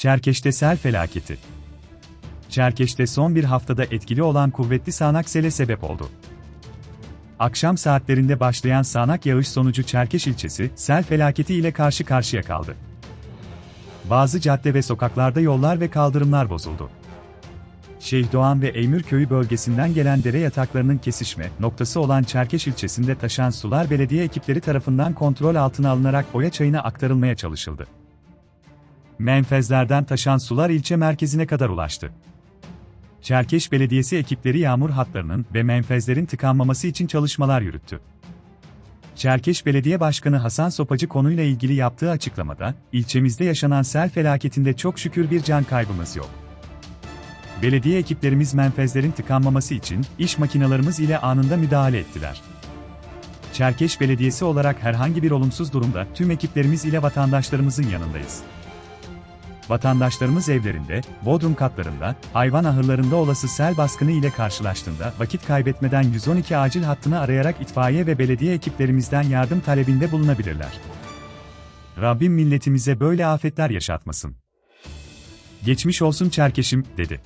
Çerkeş'te sel felaketi. Çerkeş'te son bir haftada etkili olan kuvvetli sağanak sele sebep oldu. Akşam saatlerinde başlayan sağanak yağış sonucu Çerkeş ilçesi sel felaketi ile karşı karşıya kaldı. Bazı cadde ve sokaklarda yollar ve kaldırımlar bozuldu. Şeyh Doğan ve Eymür köyü bölgesinden gelen dere yataklarının kesişme noktası olan Çerkeş ilçesinde taşan sular belediye ekipleri tarafından kontrol altına alınarak Oya çayına aktarılmaya çalışıldı. Menfezlerden taşan sular ilçe merkezine kadar ulaştı. Çerkeş Belediyesi ekipleri yağmur hatlarının ve menfezlerin tıkanmaması için çalışmalar yürüttü. Çerkeş Belediye Başkanı Hasan Sopacı konuyla ilgili yaptığı açıklamada, ilçemizde yaşanan sel felaketinde çok şükür bir can kaybımız yok. Belediye ekiplerimiz menfezlerin tıkanmaması için iş makinalarımız ile anında müdahale ettiler. Çerkeş Belediyesi olarak herhangi bir olumsuz durumda tüm ekiplerimiz ile vatandaşlarımızın yanındayız. Vatandaşlarımız evlerinde, bodrum katlarında, hayvan ahırlarında olası sel baskını ile karşılaştığında vakit kaybetmeden 112 acil hattını arayarak itfaiye ve belediye ekiplerimizden yardım talebinde bulunabilirler. Rabbim milletimize böyle afetler yaşatmasın. Geçmiş olsun Çerkeşim, dedi.